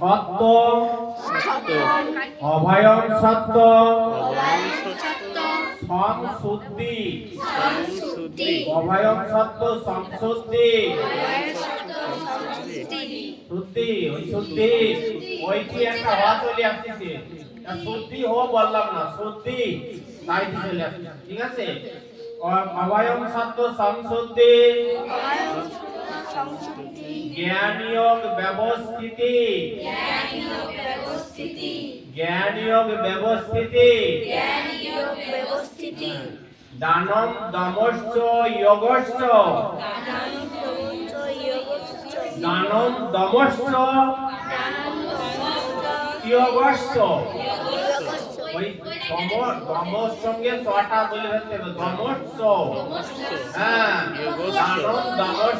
সত্য। অভয়ম সত্য। সংশুদ্ধি। অভয়ম সত্য সংশুদ্ধি। শুদ্ধি ওই শুদ্ধি। ওইটি একটা হওয়া চলে আসতেছে। শুদ্ধি হো বললাম না শুদ্ধি। তাই চলে আসছে ঠিক আছে? অভয়ম সত্য সংশুদ্ধি। জ্ঞানয়োগ ব্যবস্থিতি। জ্ঞানয়োগ ব্যবস্থিতি। দানম দমশ্চ যোগশ্চ দানম দমশ্চ যোগশ্চ ওই দমর সঙ্গে ছটা বলে ফেলতে হবে হ্যাঁ দানম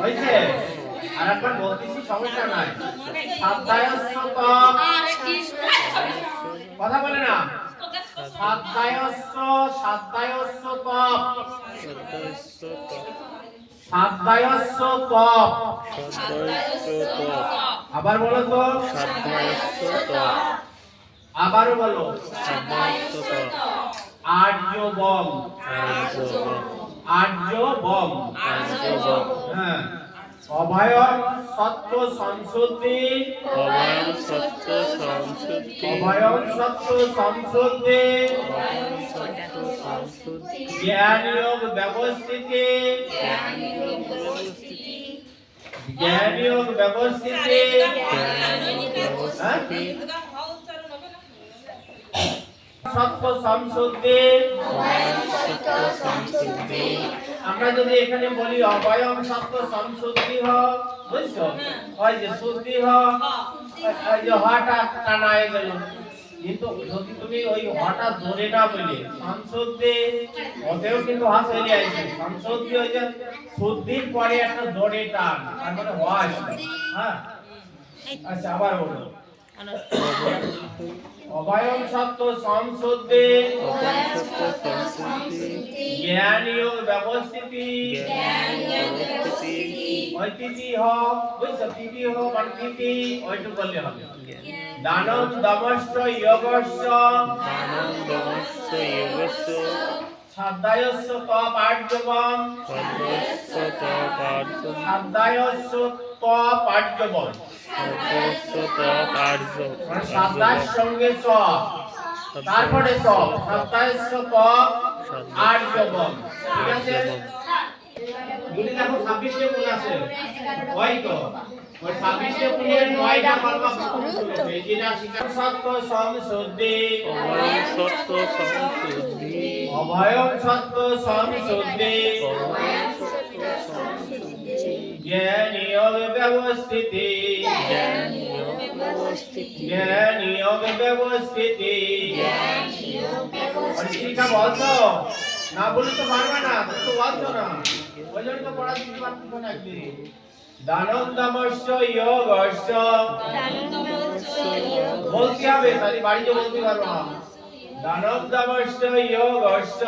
হয়েছে? আর একবার বলতেছি সমস্যা নাই। সাধ্যায়স্য তপ কথা বলে না। সাধ্যায়স্য সাধ্যায়স্য তপ সদ্যস্য তপ সাধ্যায়স্য তপ আবার বলো তো। আবারও বলো। আর্যবম। আর্য বম আর্যবম। হ্যাঁ। অভয় সত্য সংশুদ্ধি অভয়ং সত্য সংশুদ্ধি অভয় সত্য সত্য সংশুদ্ধি জ্ঞানয়োগ ব্যবস্থিতি ব্যবস্থিতি। জ্ঞানয়োগ ব্যবস্থিতি সত্য সংশুদ্ধি আমরা যদি এখানে বলি অবয়ম সত্য সংশুদ্ধি হ বুঝছ? ওই যে শুদ্ধি হ ওই যে হঠাৎ টানা হয়ে গেল। কিন্তু যদি তুমি ওই হঠাৎ ধরে না বলে সংশুদ্ধি ওতেও কিন্তু হাস হয়ে যাচ্ছে সংশুদ্ধি ওই যে শুদ্ধির পরে একটা জোরে টান, তার মানে হয় হ্যাঁ? আচ্ছা আবার বলো। অবয়ম সত্য সত্য জ্ঞানীয় ব্যবস্থিতি। হ বুঝছ? তিথি হ মানে ওইটুকু বললে হবে। দানব দমশ্চ যোগস্য দানং দমস্য যোগস্য সাধ্যায়স্য তপ আর্যবম সর্বস্য তপ আর্য সাধ্যায়স্য তপ আর্যবম সর্বস্য তপ আর্য মানে সাধ্যার সঙ্গে চ তারপরে তপ সাধ্যায়স্য তপ আর্যবম ঠিক আছে? যদি দেখো ছাব্বিশটে গুণ আছে? ওই তো ওই ছাব্বিশটে গুণের নয়টা যেটা শিকার সত্য অভয়ং সত্য অভয়ম সত্য সংশুদ্ধি জ্ঞানীয়োগ ব্যবস্থিতি। জ্ঞানীয় ব্যবস্থিতি। জ্ঞানীয়োগ ব্যবস্থিতি। বলছো? না বলে তো পারবে না তুমি তো বলছো না। দানব দামস্য যোগস্য বলতে হবে তাহলে বাড়িতে বলতে পারব না। দানব দামস্য যোগস্য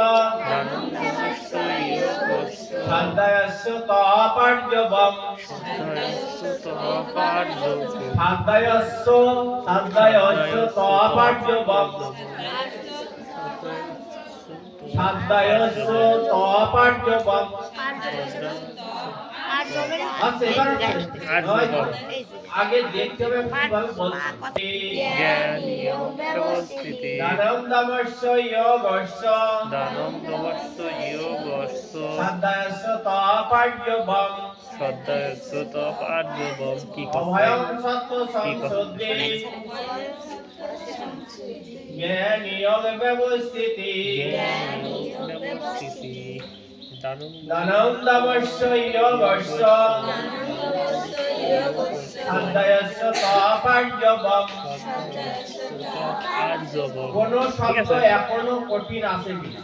সাধ্যায়স্য তপার্যবম আচ্ছা। আগে দেখতে হবে কীভাবে বলছি। দানব দামস্য যোগস্য দানং দমস্য যোগস্য সাধ্যায়স্য তপার্যবম সদস্য তপ আর্যবম কি অভয়ম সত্য ব্যবস্থিতি জ্ঞানীয় ব্যবস্থিতি দানম দামস্য যোগস্য সাধ্যায়স্য তপার্যবম। কোন শব্দ এখনও কঠিন আছে কিনা?